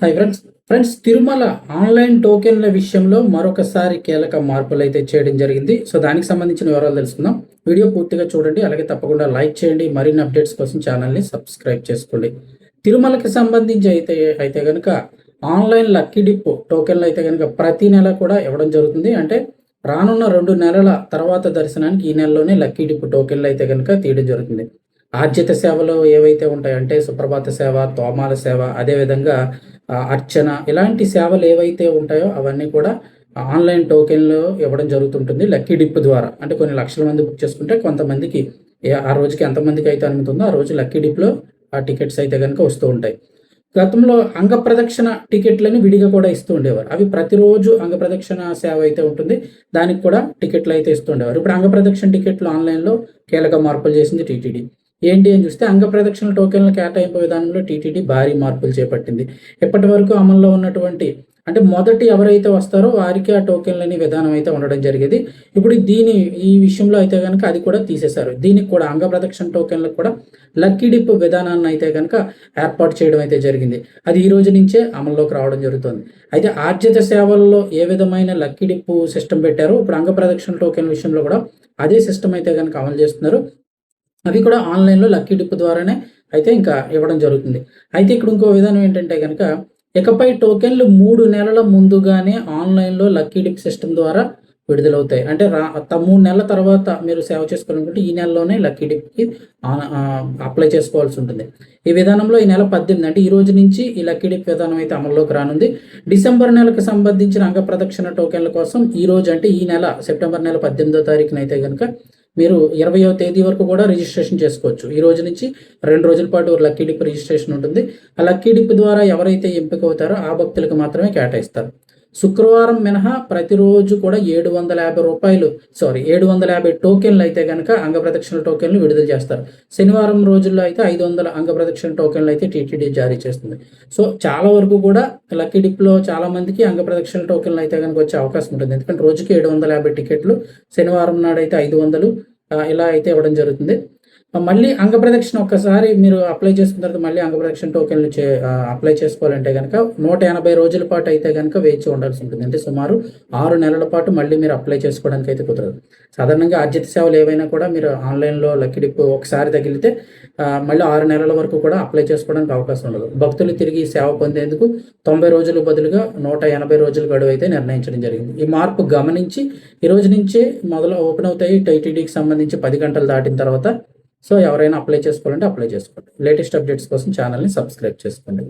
Hi friends friends Tirumala online టోకెన్ల విషయంలో మరొకసారి కీలక మార్పులు అయితే చేయడం జరిగింది. సో దానికి సంబంధించిన వివరాలు తెలుసుకుందాం. వీడియో పూర్తిగా చూడండి. అలాగే తప్పకుండా లైక్ చేయండి. మరిన్ని అప్డేట్స్ కోసం ఛానల్ని సబ్స్క్రైబ్ చేసుకోండి. తిరుమలకి సంబంధించి అయితే అయితే కనుక ఆన్లైన్ లక్కీ డిప్ టోకెన్లు అయితే కనుక ప్రతి నెల కూడా ఇవ్వడం జరుగుతుంది. అంటే రానున్న రెండు నెలల తర్వాత దర్శనానికి ఈ నెలలోనే లక్కీ డిప్ టోకెన్లు అయితే కనుక తీయడం జరుగుతుంది. ఆర్జిత సేవలు ఏవైతే ఉంటాయంటే సుప్రభాత సేవ తోమాల సేవ అదేవిధంగా అర్చన ఇలాంటి సేవలు ఏవైతే ఉంటాయో అవన్నీ కూడా ఆన్లైన్ టోకెన్లు ఇవ్వడం జరుగుతుంటుంది లక్కీ డిప్ ద్వారా. అంటే కొన్ని లక్షల మంది బుక్ చేసుకుంటే కొంతమందికి ఆ రోజుకి ఎంతమందికి అయితే అనుమతుందో ఆ రోజు లక్కీ డిప్లో ఆ టికెట్స్ అయితే కనుక వస్తూ ఉంటాయి. గతంలో అంగ ప్రదక్షిణ టికెట్లని విడిగా కూడా ఇస్తూ ఉండేవారు. అవి ప్రతిరోజు అంగ ప్రదక్షిణ సేవ అయితే ఉంటుంది. దానికి కూడా టికెట్లు అయితే ఇస్తూ ఉండేవారు. ఇప్పుడు అంగ ప్రదక్షిణ టికెట్లు ఆన్లైన్లో కీలక మార్పులు చేసింది టీటీడీ. ఏంటి అని చూస్తే అంగ ప్రదక్షిణ టోకెన్ల కేటాయింపు విధానంలో టీటీడీ భారీ మార్పులు చేపట్టింది. ఇప్పటి వరకు అమల్లో ఉన్నటువంటి అంటే మొదటి ఎవరైతే వస్తారో వారికి ఆ టోకెన్లని విధానం అయితే ఉండడం జరిగేది. ఇప్పుడు దీని ఈ విషయంలో అయితే కనుక అది కూడా తీసేశారు. దీనికి కూడా అంగ ప్రదక్షిణ టోకెన్లకు కూడా లక్కీ డిప్ విధానాన్ని అయితే కనుక ఏర్పాటు చేయడం అయితే జరిగింది. అది ఈ రోజు నుంచే అమల్లోకి రావడం జరుగుతుంది. అయితే ఆర్జిత సేవల్లో ఏ విధమైన లక్కీ డిప్ సిస్టమ్ పెట్టారో ఇప్పుడు అంగ ప్రదక్షిణ టోకెన్ విషయంలో కూడా అదే సిస్టమ్ అయితే కనుక అమలు చేస్తున్నారు. అవి కూడా ఆన్లైన్లో లక్కీ డిప్ ద్వారానే అయితే ఇంకా ఇవ్వడం జరుగుతుంది. అయితే ఇక్కడ ఇంకో విధానం ఏంటంటే కనుక ఇకపై టోకెన్లు మూడు నెలల ముందుగానే ఆన్లైన్లో లక్కీ డిప్ సిస్టమ్ ద్వారా విడుదలవుతాయి. అంటే రా త- మూడు నెలల తర్వాత మీరు సేవ చేసుకోవాలనుకుంటే ఈ నెలలోనే లక్కీ డిప్కి అప్లై చేసుకోవాల్సి ఉంటుంది. ఈ విధానంలో ఈ నెల పద్దెనిమిది అంటే ఈ రోజు నుంచి ఈ లక్కీ డిప్ విధానం అయితే అమల్లోకి రానుంది. డిసెంబర్ నెలకు సంబంధించిన అంగ ప్రదక్షిణ టోకెన్ల కోసం ఈ రోజు అంటే ఈ నెల సెప్టెంబర్ నెల పద్దెనిమిదో తారీఖున అయితే కనుక మీరు ఇరవయో తేదీ వరకు కూడా రిజిస్ట్రేషన్ చేసుకోవచ్చు. ఈ రోజు నుంచి రెండు రోజుల పాటు లక్కీ డిప్ రిజిస్ట్రేషన్ ఉంటుంది. ఆ లక్కీ డిప్ ద్వారా ఎవరైతే ఎంపిక అవుతారో ఆ భక్తులకు మాత్రమే కేటాయిస్తారు. శుక్రవారం మినహా ప్రతిరోజు కూడా ఏడు వందల యాభై రూపాయలు సారీ ఏడు వందల యాభై టోకెన్లు అయితే కనుక అంగ ప్రదక్షిణ టోకెన్లు విడుదల చేస్తారు. శనివారం రోజుల్లో అయితే ఐదు వందల అంగ ప్రదక్షిణ టోకెన్లు అయితే టీటీడీ జారీ చేస్తుంది. సో చాలా వరకు కూడా లక్కీ డిప్లో చాలా మందికి అంగ ప్రదక్షిణ టోకెన్లు అయితే కనుక వచ్చే అవకాశం ఉంటుంది. ఎందుకంటే రోజుకి ఏడు వందల యాభై టికెట్లు శనివారం నాడైతే ఐదు వందలు ఇలా అయితే ఇవ్వడం జరుగుతుంది. మళ్ళీ అంగ ప్రదక్షిణ ఒక్కసారి మీరు అప్లై చేసుకున్న తర్వాత మళ్ళీ అంగప్రదక్షిణ టోకెన్లు చే అప్లై చేసుకోవాలంటే కనుక నూట ఎనభై రోజుల పాటు అయితే కనుక వేచి ఉండాల్సి ఉంటుంది. అంటే సుమారు ఆరు నెలల పాటు మళ్ళీ మీరు అప్లై చేసుకోవడానికి అయితే కుదరదు. సాధారణంగా ఆర్జిత సేవలు ఏవైనా కూడా మీరు ఆన్లైన్లో లక్కీ ఒకసారి తగిలితే మళ్ళీ ఆరు నెలల వరకు కూడా అప్లై చేసుకోవడానికి అవకాశం ఉండదు. భక్తులు తిరిగి సేవ పొందేందుకు తొంభై రోజుల బదులుగా నూట ఎనభై రోజుల గడువు అయితే నిర్ణయించడం జరిగింది. ఈ మార్పు గమనించి ఈ రోజు నుంచే మొదలు ఓపెన్ అవుతాయి. టీటీడీకి సంబంధించి పది గంటలు దాటిన తర్వాత సో ఎవరైనా అప్లై చేసుకోవాలంటే అప్లై చేసుకోండి. లేటెస్ట్ అప్డేట్స్ కోసం ఛానల్ని సబ్స్క్రైబ్ చేసుకోండి.